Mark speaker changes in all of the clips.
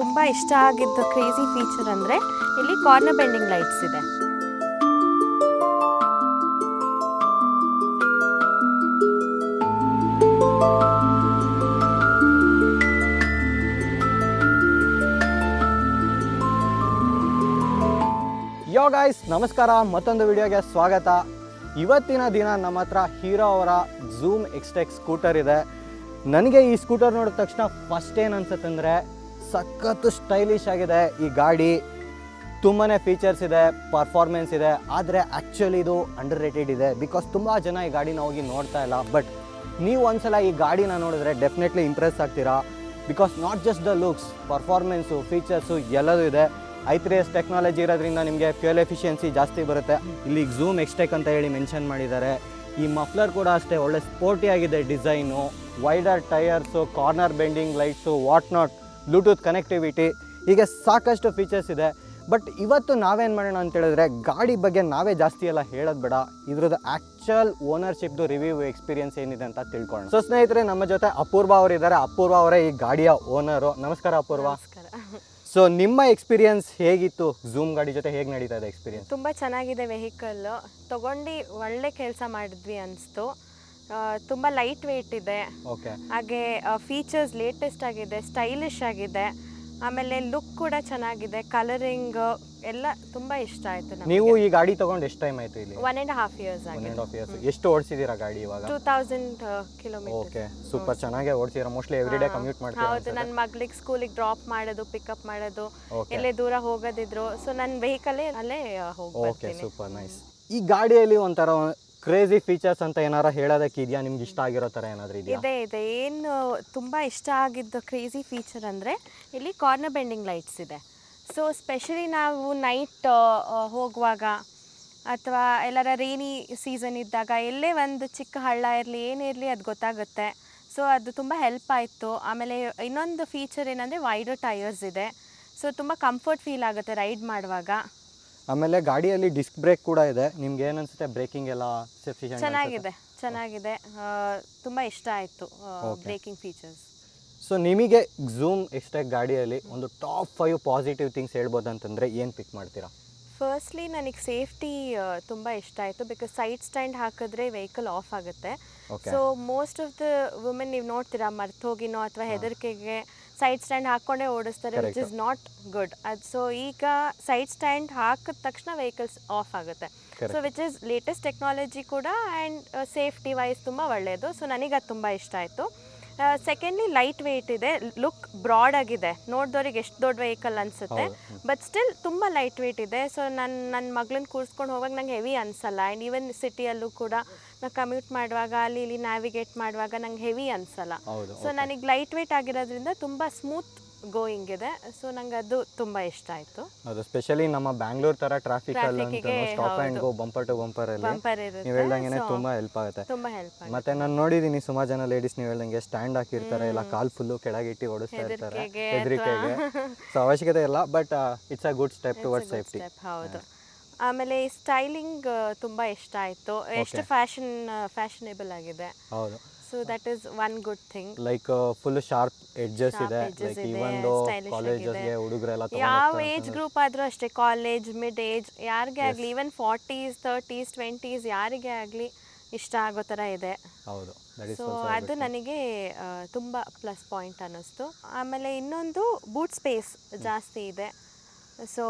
Speaker 1: ತುಂಬ ಇಷ್ಟ ಆಗಿದ್ದು ಕ್ರೇಜಿ ಫೀಚರ್ ಅಂದರೆ ಇಲ್ಲಿ ಕಾರ್ನರ್ ಬೆಂಡಿಂಗ್ ಲೈಟ್ಸ್ ಇದೆ.
Speaker 2: ಯೋ ಗಾಯ್ಸ್ ನಮಸ್ಕಾರ. ಮತ್ತೊಂದು ವಿಡಿಯೋಗೆ ಸ್ವಾಗತ. ಇವತ್ತಿನ ದಿನ ನಮ್ಮ ಹತ್ರ ಹೀರೋ ಅವರ ಝೂಮ್ ಎಕ್ಸ್ಟೆಕ್ ಸ್ಕೂಟರ್ ಇದೆ. ನನಗೆ ಈ ಸ್ಕೂಟರ್ ನೋಡಿದ ತಕ್ಷಣ ಫಸ್ಟ್ ಏನು ಅನ್ಸುತ್ತಂದರೆ ಸಖತ್ತು ಸ್ಟೈಲಿಶ್ ಆಗಿದೆ. ಈ ಗಾಡಿ ತುಂಬಾ ಫೀಚರ್ಸ್ ಇದೆ ಪರ್ಫಾರ್ಮೆನ್ಸ್ ಇದೆ. ಆದರೆ ಆ್ಯಕ್ಚುಲಿ ಇದು ಅಂಡರ್ ರೇಟೆಡ್ ಇದೆ. ಬಿಕಾಸ್ ತುಂಬ ಜನ ಈ ಗಾಡಿನ ಹೋಗಿ ನೋಡ್ತಾ ಇಲ್ಲ. ಬಟ್ ನೀವು ಒಂದ್ಸಲ ಈ ಗಾಡಿನ ನೋಡಿದ್ರೆ ಡೆಫಿನೆಟ್ಲಿ ಇಂಪ್ರೆಸ್ ಆಗ್ತೀರಾ? Because not just the looks performance features ಎಲ್ಲದೂ ಇದೆ. ಐ ತ್ರೀ ಎಸ್ ಟೆಕ್ನಾಲಜಿ ಇರೋದ್ರಿಂದ ನಿಮಗೆ ಫ್ಯೂಯಲ್ ಎಫಿಷಿಯನ್ಸಿ ಜಾಸ್ತಿ ಬರುತ್ತೆ. ಇಲ್ಲಿ ಝೂಮ್ ಎಕ್ಸ್ಟೆಕ್ ಅಂತ ಹೇಳಿ ಮೆನ್ಷನ್ ಮಾಡಿದ್ದಾರೆ. ಈ ಮಫ್ಲರ್ ಕೂಡ ಅಷ್ಟೇ ಒಳ್ಳೆ ಸ್ಪೋರ್ಟಿ ಆಗಿದೆ design wider tyres corner bending lights what not bluetooth connectivity ಹೀಗೆ ಸಾಕಷ್ಟು ಫೀಚರ್ಸ್ ಇದೆ. ಬಟ್ ಇವತ್ತು ನಾವೇನು ಮಾಡೋಣ ಅಂತ ಹೇಳಿದ್ರೆ ಗಾಡಿ ಬಗ್ಗೆ ನಾವೇ ಜಾಸ್ತಿ ಎಲ್ಲ ಹೇಳೋದು ಬೇಡ. ಇದ್ರದ್ದು ಆ್ಯಕ್ಚುಯಲ್ ಓನರ್ಶಿಪ್ದು ರಿವ್ಯೂ ಎಕ್ಸ್ಪೀರಿಯನ್ಸ್ ಏನಿದೆ ಅಂತ ತಿಳ್ಕೊಳ್ಳೋಣ. ಸೊ ಸ್ನೇಹಿತರೆ ನಮ್ಮ ಜೊತೆ ಅಪೂರ್ವ ಅವರಿದ್ದಾರೆ ಅಪೂರ್ವ ಅವರೇ ಈ ಗಾಡಿಯ ಓನರು ನಮಸ್ಕಾರ ಅಪೂರ್ವ.
Speaker 1: ನಮಸ್ಕಾರ.
Speaker 2: ಸೊ ನಿಮ್ಮ ಎಕ್ಸ್ಪೀರಿಯನ್ಸ್ ಹೇಗಿತ್ತು? ಝೂಮ್ ಗಾಡಿ ಜೊತೆ ಹೇಗೆ ನಡೀತಾ ಇದೆ ಎಕ್ಸ್ಪೀರಿಯನ್ಸ್
Speaker 1: ತುಂಬ ಚೆನ್ನಾಗಿದೆ ವೆಹಿಕಲ್ ತೊಗೊಂಡು ಒಳ್ಳೆ ಕೆಲಸ ಮಾಡಿದ್ವಿ ಅನಿಸ್ತು. ತುಂಬ ಲೈಟ್ ವೆಯ್ಟ್ ಇದೆ.
Speaker 2: ಓಕೆ
Speaker 1: ಹಾಗೆ ಫೀಚರ್ಸ್ ಲೇಟೆಸ್ಟ್ ಆಗಿದೆ ಸ್ಟೈಲಿಶ್ ಆಗಿದೆ. ಆಮೇಲೆ ಲುಕ್ ಕೂಡ ಚೆನ್ನಾಗಿದೆ ಕಲರಿಂಗ್ ಎಲ್ಲ ತುಂಬಾ ಇಷ್ಟ ಆಯ್ತು
Speaker 2: ನೀವು ಈ ಗಾಡಿ ತಗೊಂಡು ಎಷ್ಟು ಟೈಮ್ ಆಯ್ತು ಇಲ್ಲಿ?
Speaker 1: One and half years
Speaker 2: one
Speaker 1: ಆಗಿದೆ.
Speaker 2: ಆ್ಯಂಡ್ ಹಾಫ್ ಇಯರ್ಸ್ ಎಷ್ಟು ಓಡಿಸಿದೀರಾ ಗಾಡಿ ಇವಾಗ?
Speaker 1: Two thousand kilometre
Speaker 2: okay super ಚೆನ್ನಾಗೇ ಓಡಿಸಿರ ಮೋಸ್ಟ್ಲಿ ಎವ್ರಿ ಡೇ ಕಮ್ಯೂಟ್
Speaker 1: ಹೌದು.
Speaker 2: ಮಾಡ್ತೀರಾ
Speaker 1: ನನ್ನ ಮಗಳಿಗೆ ಸ್ಕೂಲಿಗೆ ಡ್ರಾಪ್ ಮಾಡೋದು ಪಿಕಪ್ ಮಾಡೋದು ಎಲ್ಲೇ ದೂರ ಹೋಗೋದಿದ್ರು. ಸೊ ನನ್ನ ವೆಹಿಕಲ್ ಅಲ್ಲೇ ಹೋಗಿ
Speaker 2: ಓಕೆ
Speaker 1: ಬರ್ತೀನಿ.
Speaker 2: ಸೂಪರ್ ನೈಸ್ ಈ ಗಾಡಿಯಲ್ಲಿ ಒಂಥರ ಕ್ರೇಜಿ ಫೀಚರ್ಸ್ ಅಂತ ಏನಾರ ಹೇಳೋದಕ್ಕೆ ಇದೆಯಾ? ನಿಮ್ಗೆ ಇಷ್ಟ ಆಗಿರೋ ಥರ ಏನಾದರೂ ಇದೆಯಾ?
Speaker 1: ಇದೆ ಇದೆ. ಏನು ತುಂಬ ಇಷ್ಟ ಆಗಿದ್ದು ಕ್ರೇಜಿ ಫೀಚರ್ ಅಂದರೆ ಇಲ್ಲಿ ಕಾರ್ನರ್ ಬೆಂಡಿಂಗ್ ಲೈಟ್ಸ್ ಇದೆ. ಸೊ ಸ್ಪೆಷಲಿ ನಾವು ನೈಟ್ ಹೋಗುವಾಗ ಅಥವಾ ಎಲ್ಲರ ರೇನಿ ಸೀಸನ್ ಇದ್ದಾಗ ಎಲ್ಲೇ ಒಂದು ಚಿಕ್ಕ ಹಳ್ಳ ಇರಲಿ ಏನಿರಲಿ ಅದು ಗೊತ್ತಾಗುತ್ತೆ. ಸೊ ಅದು ತುಂಬ ಹೆಲ್ಪ್ ಆಯಿತು. ಆಮೇಲೆ ಇನ್ನೊಂದು ಫೀಚರ್ ಏನಂದರೆ ವೈಡರ್ ಟೈರ್ಸ್ ಇದೆ. ಸೊ ತುಂಬ ಕಂಫರ್ಟ್ ಫೀಲ್ ಆಗುತ್ತೆ ರೈಡ್ ಮಾಡುವಾಗ.
Speaker 2: ಆಮೇಲೆ ಗಾಡಿಯಲ್ಲಿ ಡಿಸ್ಕ್ ಬ್ರೇಕ್ ಕೂಡ ಇದೆ. ನಿಮ್ಗೆ ಏನನ್ಸುತ್ತೆ? ಬ್ರೇಕಿಂಗ್ ಎಲ್ಲ ಸಫಿಷಿಯಂಟ್
Speaker 1: ಚೆನ್ನಾಗಿದೆ ಚೆನ್ನಾಗಿದೆ. ತುಂಬ ಇಷ್ಟ ಆಯಿತು ಬ್ರೇಕಿಂಗ್ ಫೀಚರ್ಸ್
Speaker 2: ಸೊ ನಿಮಗೆ ಝೂಮ್ ಎಕ್ಸ್ಟೆಕ್ ಗಾಡಿಯಲ್ಲಿ ಒಂದು ಟಾಪ್ ಫೈವ್ ಪಾಸಿಟಿವ್ ಥಿಂಗ್ಸ್ ಹೇಳ್ಬೋದು ಅಂತಂದರೆ ಏನು ಪಿಕ್ ಮಾಡ್ತೀರಾ?
Speaker 1: ಫಸ್ಟ್ಲಿ ನನಗೆ ಸೇಫ್ಟಿ ತುಂಬ ಇಷ್ಟ ಆಯಿತು. ಬಿಕಾಸ್ ಸೈಡ್ ಸ್ಟ್ಯಾಂಡ್ ಹಾಕಿದ್ರೆ ವೆಹಿಕಲ್ ಆಫ್ ಆಗುತ್ತೆ. So most of the women ನೀವು ನೋಡ್ತೀರಾ ಮರ್ತೋಗಿನೋ ಅಥವಾ ಹೆದರಿಕೆಗೆ ಸೈಡ್ ಸ್ಟ್ಯಾಂಡ್ ಹಾಕೊಂಡೇ ಓಡಿಸ್ತಾರೆ ವಿಚ್. ಇಸ್ ನಾಟ್ ಗುಡ್ ಅದು ಸೊ ಈಗ ಸೈಡ್ ಸ್ಟ್ಯಾಂಡ್ ಹಾಕಿದ ತಕ್ಷಣ ವೆಹಿಕಲ್ಸ್ ಆಫ್ ಆಗುತ್ತೆ so. Which is latest technology ಕೂಡ ಆ್ಯಂಡ್ ಸೇಫ್ಟಿ ವೈಸ್ ತುಂಬ ಒಳ್ಳೆಯದು ಸೊ ನನಗೆ ಅದು ತುಂಬ ಇಷ್ಟ ಆಯಿತು ಸೆಕೆಂಡ್ಲಿ ಲೈಟ್ ವೆಯ್ಟ್ ಇದೆ. ಲುಕ್ ಬ್ರಾಡ್ ಆಗಿದೆ. ನೋಡಿದವ್ರಿಗೆ ಎಷ್ಟು ದೊಡ್ಡ ವೆಹಿಕಲ್ ಅನಿಸುತ್ತೆ. ಬಟ್ ಸ್ಟಿಲ್ ತುಂಬ ಲೈಟ್ ವೆಯ್ಟ್ ಇದೆ. ಸೊ ನನ್ನ ನನ್ನ ಮಗಳನ್ನ ಕೂರಿಸ್ಕೊಂಡು ಹೋಗುವಾಗ ನಂಗೆ ಹೆವಿ ಅನಿಸಲ್ಲ. ಆ್ಯಂಡ್ ಈವನ್ ಸಿಟಿಯಲ್ಲೂ ಕೂಡ ನಾವು ಕಮ್ಯೂಟ್ ಮಾಡುವಾಗ ಅಲ್ಲಿ ಇಲ್ಲಿ ನ್ಯಾವಿಗೇಟ್ ಮಾಡುವಾಗ ನಂಗೆ ಹೆವಿ ಅನಿಸಲ್ಲ. ಸೊ ನನಗೆ ಲೈಟ್ ವೆಯ್ಟ್ ಆಗಿರೋದ್ರಿಂದ ತುಂಬ ಸ್ಮೂತ್ ಗೋಯಿಂಗ್ ಇದೆ. ಸೊ ನಂಗೆ ಅದು ತುಂಬ ಇಷ್ಟ ಆಯಿತು.
Speaker 2: ಅದು ಸ್ಪೆಷಲಿ ನಮ್ಮ ಬ್ಯಾಂಗ್ಳೂರ್ ತರ ಟ್ರಾಫಿಕ್ ಅಲ್ಲಿ stop and. Go bumper to bumper ಅಲ್ಲಿ ನೀವು ಹೇಳ್ದಂಗೆ ತುಂಬಾ ಹೆಲ್ಪ್ ಆಗುತ್ತೆ.
Speaker 1: ತುಂಬ ಹೆಲ್ಪ್
Speaker 2: ಮತ್ತೆ ನಾನು ನೋಡಿದೀನಿ ಸುಮಾರು ಜನ ಲೇಡೀಸ್ ನೀವು ಹೇಳ್ದಂಗೆ ಸ್ಟ್ಯಾಂಡ್ ಹಾಕಿರ್ತಾರೆ ಇಲ್ಲ ಕಾಲ್ ಫುಲ್ಲು ಕೆಳಗಿಟ್ಟು ಓಡಿಸ್ತಾ ಇರ್ತಾರೆ.
Speaker 1: ಹೆದರಿಕೆಗೆ
Speaker 2: ಸೊ ಅವಶ್ಯಕತೆ ಇಲ್ಲ but it's a good step toward safety
Speaker 1: ಹೌದು. ಆಮೇಲೆ ಸ್ಟೈಲಿಂಗ್ ತುಂಬಾ ಇಷ್ಟ ಆಯ್ತು. ಎಷ್ಟು ಫ್ಯಾಷನ್ ಫ್ಯಾಷನೇಬಲ್ ಆಗಿದೆ?
Speaker 2: ಹೌದು.
Speaker 1: So that is one good thing
Speaker 2: like full sharp edges ಇದೆ. ಲೈಕ್ ಈವನ್
Speaker 1: stylish
Speaker 2: ಕಾಲೇಜಸ್ಗೆ. ಹುಡುಗರೆಲ್ಲ
Speaker 1: ಯಾವ ಏಜ್ ಗ್ರೂಪ್ ಆದರೂ ಅಷ್ಟೇ ಕಾಲೇಜ್ ಮಿಡ್ ಏಜ್ ಯಾರಿಗೆ ಆಗಲಿ ಈವನ್ ಫಾರ್ಟೀಸ್ ತರ್ಟೀಸ್ ಟ್ವೆಂಟೀಸ್ ಯಾರಿಗೆ ಆಗಲಿ ಇಷ್ಟ ಆಗೋ ಥರ ಇದೆ.
Speaker 2: ಹೌದು.
Speaker 1: ಸೊ ಅದು ನನಗೆ ತುಂಬಾ ಪ್ಲಸ್ ಪಾಯಿಂಟ್ ಅನ್ನಿಸ್ತು. ಆಮೇಲೆ ಇನ್ನೊಂದು ಬೂಟ್ ಸ್ಪೇಸ್ ಜಾಸ್ತಿ ಇದೆ. ಸೊ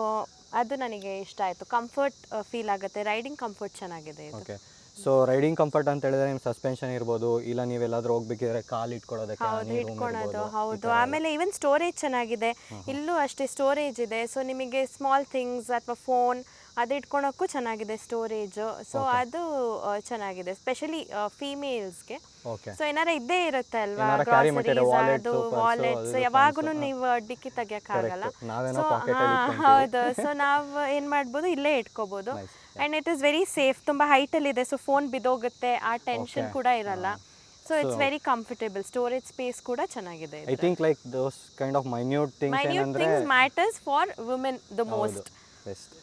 Speaker 1: ಅದು ನನಗೆ ಇಷ್ಟ ಆಯಿತು. ಕಂಫರ್ಟ್ ಫೀಲ್ ಆಗುತ್ತೆ. ರೈಡಿಂಗ್ ಕಂಫರ್ಟ್ ಚೆನ್ನಾಗಿದೆ ಇದು.
Speaker 2: ಸೊ ರೈಡಿಂಗ್ ಕಂಫರ್ಟ್ ಅಂತ ಹೇಳಿದ್ರೆ ನಿಮ್ ಸಸ್ಪೆನ್ಷನ್ ಇರ್ಬೋದು ಇಲ್ಲ ನೀವೆಲ್ಲಾದ್ರೂ ಹೋಗ್ಬೇಕಿದ್ರೆ ಕಾಲ್ ಇಟ್ಕೊಳ್ಳೋದಕ್ಕೆ
Speaker 1: ಹೌದು
Speaker 2: ನೀರು
Speaker 1: ಇಟ್ಕೊಳೋದು ಹೌದು. ಆಮೇಲೆ ಈವನ್ ಸ್ಟೋರೇಜ್ ಚೆನ್ನಾಗಿದೆ. ಇಲ್ಲೂ ಅಷ್ಟೇ ಸ್ಟೋರೇಜ್ ಇದೆ. ಸೊ ನಿಮಗೆ ಸ್ಮಾಲ್ ಥಿಂಗ್ಸ್ ಅಥವಾ ಫೋನ್ ಅದು ಇಟ್ಕೊಳಕ್ಕೂ ಚೆನ್ನಾಗಿದೆ ಸ್ಟೋರೇಜ್ ಸೊ ಅದು ಚೆನ್ನಾಗಿದೆ ಸ್ಪೆಷಲಿ ಫೀಮೇಲ್ಸ್ಗೆ ಸೊ ಏನಾರ ಇದ್ದೇ ಇರುತ್ತೆ ಅಲ್ವಾ? ಗ್ರಾಸರೀಸ್ ಅದು ವಾಲೆಟ್ಸ್ ಯಾವಾಗೂ ನೀವು ಡಿಕ್ಕಿ ತೆಗಿಯಕ್ಕಾಗಲ್ಲ.
Speaker 2: ಆಗಲ್ಲ ಸೊ.
Speaker 1: ಹೌದು. ಸೊ ನಾವು ಏನು ಮಾಡ್ಬೋದು ಇಲ್ಲೇ ಇಟ್ಕೋಬೋದು.
Speaker 2: And
Speaker 1: and it is very safe ತುಂಬಾ ಹೈಟ್ ಅಲ್ಲಿ ಇದೆ ಸೊ ಫೋನ್ ಬಿದ್ದೋಗುತ್ತೆ ಆ ಟೆನ್ಷನ್ ಕೂಡ ಇರಲ್ಲ. So it's very comfortable storage space ಕೂಡ ಚೆನ್ನಾಗಿದೆ
Speaker 2: I think like those kind of minute things
Speaker 1: minute things matters for women the most
Speaker 2: best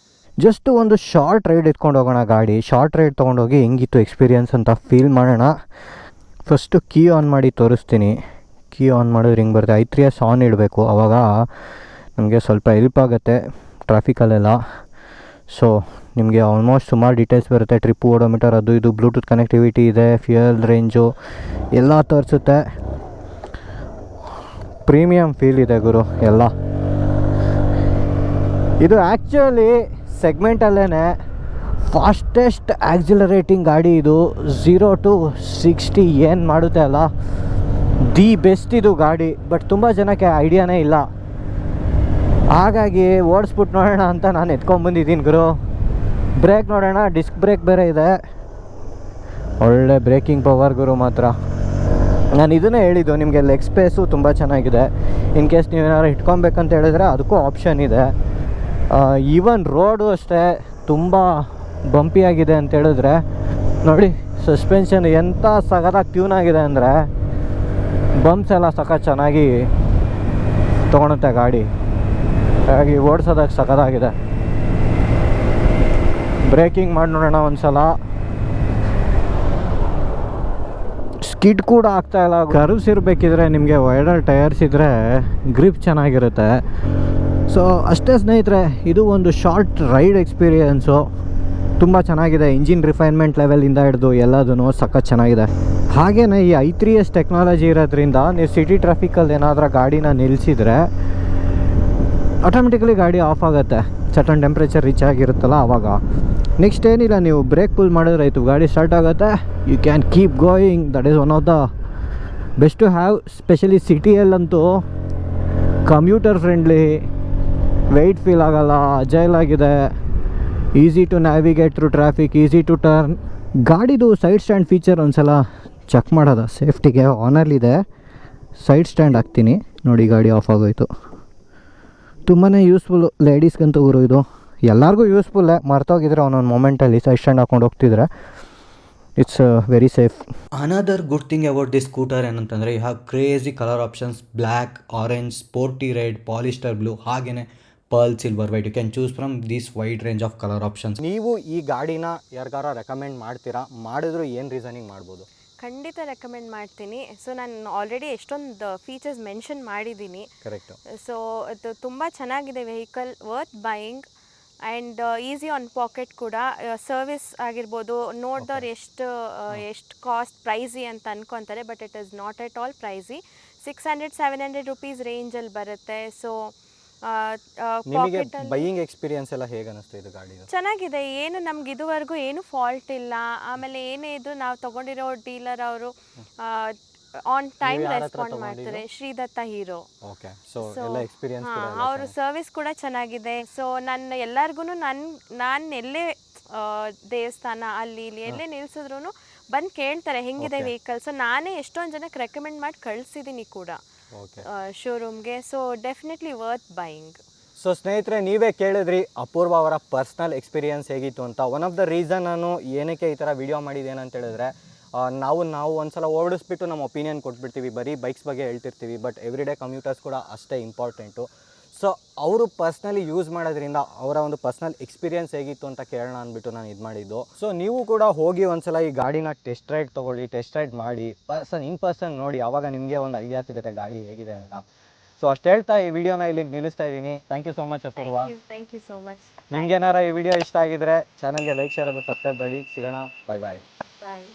Speaker 2: just ಒಂದು ಶಾರ್ಟ್ ರೈಡ್ ಎತ್ಕೊಂಡು ಹೋಗೋಣ ಗಾಡಿ. ಶಾರ್ಟ್ ರೈಡ್ ತೊಗೊಂಡೋಗಿ ಹೆಂಗಿತ್ತು ಎಕ್ಸ್ಪೀರಿಯನ್ಸ್ ಅಂತ ಫೀಲ್ ಮಾಡೋಣ. ಫಸ್ಟು ಕೀ ಆನ್ ಮಾಡಿ ತೋರಿಸ್ತೀನಿ. ಕೀ ಆನ್ ಮಾಡಿದ್ರೆ ಹಿಂಗೆ ಬರುತ್ತೆ? ಐ ತ್ರೀ ಎಸ್ ಆನ್ ಇಡಬೇಕು. ಆವಾಗ
Speaker 3: ನಮಗೆ ಸ್ವಲ್ಪ ಹೆಲ್ಪ್ ಆಗುತ್ತೆ ಟ್ರಾಫಿಕಲ್ಲೆಲ್ಲ ಸೊ ನಿಮಗೆ ಆಲ್ಮೋಸ್ಟ್ ಸುಮಾರು ಡೀಟೇಲ್ಸ್ ಬರುತ್ತೆ. ಟ್ರಿಪ್ ಓಡೋಮೀಟರ್ ಅದು ಇದು ಬ್ಲೂಟೂತ್ ಕನೆಕ್ಟಿವಿಟಿ ಇದೆ ಫ್ಯೂಯಲ್ ರೇಂಜು ಎಲ್ಲ ತೋರಿಸುತ್ತೆ. ಪ್ರೀಮಿಯಂ ಫೀಲ್ ಇದೆ ಗುರು, ಎಲ್ಲ. ಇದು ಆ್ಯಕ್ಚುಲಿ ಸೆಗ್ಮೆಂಟಲ್ಲೇ ಫಾಸ್ಟೆಸ್ಟ್ ಆ್ಯಕ್ಸಿಲರೇಟಿಂಗ್ ಗಾಡಿ ಇದು ಝೀರೋ ಟು ಸಿಕ್ಸ್ಟಿ ಏನು ಮಾಡುತ್ತೆ ಅಲ್ಲ? ದಿ ಬೆಸ್ಟ್ ಇದು ಗಾಡಿ ಬಟ್ ತುಂಬ ಜನಕ್ಕೆ ಐಡಿಯಾನೇ ಇಲ್ಲ. ಹಾಗಾಗಿ ಓಡಿಸ್ಬಿಟ್ಟು ನೋಡೋಣ ಅಂತ ನಾನು ಎತ್ಕೊಂಡ್ಬಂದಿದ್ದೀನಿ ಗುರು. ಬ್ರೇಕ್ ನೋಡೋಣ ಡಿಸ್ಕ್ ಬ್ರೇಕ್ ಬೇರೆ ಇದೆ. ಒಳ್ಳೆ ಬ್ರೇಕಿಂಗ್ ಪವರ್ ಗುರು ಮಾತ್ರ. ನಾನು ಇದನ್ನೇ ಹೇಳಿದ್ದು, ನಿಮಗೆ ಲೆಗ್ ಸ್ಪೇಸು ತುಂಬ ಚೆನ್ನಾಗಿದೆ. ಇನ್ ಕೇಸ್ ನೀವೇನಾದ್ರು ಇಟ್ಕೊಬೇಕಂತ ಹೇಳಿದ್ರೆ ಅದಕ್ಕೂ ಆಪ್ಷನ್ ಇದೆ. ಈವನ್ ರೋಡು ಅಷ್ಟೇ ತುಂಬ ಬಂಪಿ ಆಗಿದೆ ಅಂತ ಹೇಳಿದ್ರೆ, ನೋಡಿ ಸಸ್ಪೆನ್ಷನ್ ಎಂಥ ಸಖತ್ತಾಗಿ ಟ್ಯೂನ್ ಆಗಿದೆ ಅಂದರೆ ಬಂಪ್ಸ್ ಎಲ್ಲ ಸಖತ್ ಚೆನ್ನಾಗಿ ತೊಗೊಳುತ್ತೆ ಗಾಡಿ. ಹಾಗಾಗಿ ಓಡಿಸೋದಕ್ಕೆ ಸಖತ್ತಾಗಿದೆ. ಬ್ರೇಕಿಂಗ್ ಮಾಡಿ ನೋಡೋಣ ಒಂದ್ಸಲ. ಸ್ಕಿಡ್ ಕೂಡ ಆಗ್ತಾಯಿಲ್ಲ ಕರ್ವ್ಸ್ ಇರಬೇಕಿದ್ರೆ ನಿಮಗೆ ವೈಡರ್ ಟೈರ್ಸ್ ಇದ್ದರೆ ಗ್ರಿಪ್ ಚೆನ್ನಾಗಿರುತ್ತೆ. ಸೊ ಅಷ್ಟೇ ಸ್ನೇಹಿತರೆ, ಇದು ಒಂದು ಶಾರ್ಟ್ ರೈಡ್ ಎಕ್ಸ್ಪೀರಿಯೆನ್ಸು ತುಂಬ ಚೆನ್ನಾಗಿದೆ ಇಂಜಿನ್ ರಿಫೈನ್ಮೆಂಟ್ ಲೆವೆಲಿಂದ ಹಿಡಿದು ಎಲ್ಲದೂ ಸಖತ್ ಚೆನ್ನಾಗಿದೆ. ಹಾಗೆಯೇ ಈ ಐ ತ್ರೀ ಎಸ್ ಟೆಕ್ನಾಲಜಿ ಇರೋದ್ರಿಂದ ನೀವು ಸಿಟಿ ಟ್ರಾಫಿಕಲ್ಲಿ ಏನಾದರೂ ಗಾಡಿನ ನಿಲ್ಲಿಸಿದರೆ ಆಟೋಮೆಟಿಕಲಿ ಗಾಡಿ ಆಫ್ ಆಗುತ್ತೆ. ಸಟನ್ ಟೆಂಪ್ರೇಚರ್ ರೀಚ್ ಆಗಿರುತ್ತಲ್ಲ ಆವಾಗ ನೆಕ್ಸ್ಟ್ ಏನಿಲ್ಲ, ನೀವು ಬ್ರೇಕ್ ಪುಲ್ ಮಾಡಿದ್ರೆ ಆಯಿತು, ಗಾಡಿ ಸ್ಟಾರ್ಟ್ ಆಗುತ್ತೆ. You can keep going that is one of the best to have specially ಸಿಟಿಯಲ್ಲಂತೂ commuter friendly weight feel ಆಗಲ್ಲ ಅಜೈಲ್ ಆಗಿದೆ. Easy to navigate through traffic easy to turn ಗಾಡಿದು ಸೈಡ್ ಸ್ಟ್ಯಾಂಡ್ ಫೀಚರ್ ಒಂದ್ಸಲ check ಮಾಡೋದ. ಸೇಫ್ಟಿಗೆ ಆನಲ್ಲಿದೆ side stand ಹಾಕ್ತೀನಿ. ನೋಡಿ ಗಾಡಿ of ಆಗೋಯ್ತು. ತುಂಬಾ ಯೂಸ್ಫುಲ್ಲು ಲೇಡೀಸ್ಗಂತೂ ಊರು ಇದು. ಎಲ್ಲರಿಗೂ ಯೂಸ್ಫುಲ್ಲೇ ಮರ್ತೋಗಿದ್ರೆ ಒಂದೊಂದು ಮೊಮೆಂಟಲ್ಲಿ ಸೈಡ್ ಸ್ಟ್ಯಾಂಡ್ ಹಾಕೊಂಡು ಹೋಗ್ತಿದ್ರೆ it's very safe another good thing about this scooter ಏನಂತಂದರೆ you have crazy colour options black orange sporty red polestar blue ಹಾಗೆಯೇ pearl silver white you can choose from this wide range of colour options ನೀವು ಈ ಗಾಡಿನ ಯಾರಿಗಾರ recommend ಮಾಡ್ತೀರಾ? ಮಾಡಿದ್ರು ಏನು reasoning ಮಾಡ್ಬೋದು?
Speaker 1: ಖಂಡಿತ ರೆಕಮೆಂಡ್ ಮಾಡ್ತೀನಿ. ಸೊ ನಾನು ಆಲ್ರೆಡಿ ಎಷ್ಟೊಂದು ಫೀಚರ್ಸ್ ಮೆನ್ಷನ್ ಮಾಡಿದ್ದೀನಿ.
Speaker 3: ಕರೆಕ್ಟ್
Speaker 1: ಸೊ ಅದು ತುಂಬ ಚೆನ್ನಾಗಿದೆ vehicle worth buying and easy on pocket ಕೂಡ. ಸರ್ವಿಸ್ ಆಗಿರ್ಬೋದು ನೋಡಿದವ್ರು ಎಷ್ಟು ಎಷ್ಟು ಕಾಸ್ಟ್ ಪ್ರೈಸಿ ಅಂತ ಅನ್ಕೊತಾರೆ but it is not at all pricey six hundred seven hundred rupees ರೇಂಜಲ್ಲಿ ಬರುತ್ತೆ. ಸೊ
Speaker 3: ನಿಮಗೆ ಬೈಯಿಂಗ್ ಎಕ್ಸ್ಪೀರಿಯನ್ಸ್ ಎಲ್ಲ ಹೇಗೆ ಅನಿಸ್ತು ಇದು ಗಾಡಿ
Speaker 1: ಚೆನ್ನಾಗಿದೆ. ಏನು ನಮ್ಗೆ ಇದುವರೆಗೂ ಏನು ಫಾಲ್ಟ್ ಇಲ್ಲ. ಆಮೇಲೆ ಏನೇ ಇದು ನಾವು ತಗೊಂಡಿರೋ ಡೀಲರ್ ಅವರು ಆನ್ ಟೈಮ್ ರೆಸ್ಪಾಂಡ್ ಮಾಡ್ತಾರೆ. Shridatta Hero
Speaker 3: okay so
Speaker 1: So,
Speaker 3: ಎಲ್ಲ ಎಕ್ಸ್ಪೀರಿಯನ್ಸ್ ಕೂಡ ಎಲ್ಲ
Speaker 1: ಅವ್ರ ಸರ್ವಿಸ್ ಕೂಡ ಚೆನ್ನಾಗಿದೆ. ಸೊ ನನ್ನ ಎಲ್ಲರಿಗೂ ನನ್ ನಾನು ಎಲ್ಲೇ ದೇವಸ್ಥಾನ ಅಲ್ಲಿ ಇಲ್ಲಿ ಎಲ್ಲೇ ನಿಲ್ಸಿದ್ರು ಬಂದು ಕೇಳ್ತಾರೆ ಹೆಂಗಿದೆ. ವೆಹಿಕಲ್ ಸೊ ನಾನೇ ಎಷ್ಟೊಂದು ಜನಕ್ಕೆ ರೆಕಮೆಂಡ್ ಮಾಡಿ ಕಳಿಸಿದ್ದೀನಿ ಕೂಡ. ಶೋರೂಮ್ಗೆ so definitely worth buying
Speaker 3: so ಸ್ನೇಹಿತರೆ ನೀವೇ ಕೇಳಿದ್ರಿ ಅಪೂರ್ವ ಅವರ ಪರ್ಸ್ನಲ್ ಎಕ್ಸ್ಪೀರಿಯನ್ಸ್ ಹೇಗಿತ್ತು ಅಂತ. ಒನ್ ಆಫ್ ದ ರೀಸನ್ ನಾನು ಏನಕ್ಕೆ ಈ ಥರ ವಿಡಿಯೋ ಮಾಡಿದ್ದೇನಂತ ಹೇಳಿದ್ರೆ ಆ, ನಾವು ನಾವು ಒಂದ್ಸಲ ಓಡಿಸ್ಬಿಟ್ಟು ನಮ್ಮ ಒಪಿನಿಯನ್ ಕೊಟ್ಬಿಡ್ತೀವಿ ಬರೀ ಬೈಕ್ಸ್ ಬಗ್ಗೆ ಹೇಳ್ತಿರ್ತೀವಿ ಬಟ್ ಎವ್ರಿ ಡೇ ಕಮ್ಯೂಟರ್ಸ್ ಕೂಡ ಅಷ್ಟೇ ಇಂಪಾರ್ಟೆಂಟು ಸೊ ಅವರು ಪರ್ಸ್ನಲಿ ಯೂಸ್ ಮಾಡೋದ್ರಿಂದ ಅವರ ಒಂದು ಪರ್ಸ್ನಲ್ ಎಕ್ಸ್ಪೀರಿಯನ್ಸ್ ಹೇಗಿತ್ತು ಅಂತ ಕೇಳೋಣ ಅಂದ್ಬಿಟ್ಟು ನಾನು ಇದು ಮಾಡಿದ್ದು. ಸೊ ನೀವು ಕೂಡ ಹೋಗಿ ಒಂದ್ಸಲ ಈ ಗಾಡಿನ ಟೆಸ್ಟ್ ರೈಡ್ ತೊಗೊಳ್ಳಿ ಟೆಸ್ಟ್ ರೈಡ್ ಮಾಡಿ. ಪರ್ಸನ್ ಇನ್ ಪರ್ಸನ್ ನೋಡಿ ಆವಾಗ ನಿಮಗೆ ಒಂದು ಐಡಿಯಾ ಸಿಗುತ್ತೆ ಗಾಡಿ ಹೇಗಿದೆ ಅಂತ. ಸೊ ಅಷ್ಟು ಹೇಳ್ತಾ ಈ ವಿಡಿಯೋನ ಇಲ್ಲಿ ನಿಲ್ಲಿಸ್ತಾ ಇದ್ದೀನಿ. Thank you so much Apoorva.
Speaker 1: Thank you so much
Speaker 3: ನಿಮ್ಗೆ ಏನಾರ ಈ ವಿಡಿಯೋ ಇಷ್ಟ ಆಗಿದ್ರೆ ಚಾನಲ್ಗೆ ಲೈಕ್ ಶೇರ್ ಸಬ್ಸ್ಕ್ರೈಬ್ ಮಾಡಿ. ಸಿಗೋಣ. ಬಾಯ್ ಬಾಯ್
Speaker 1: ಬಾಯ್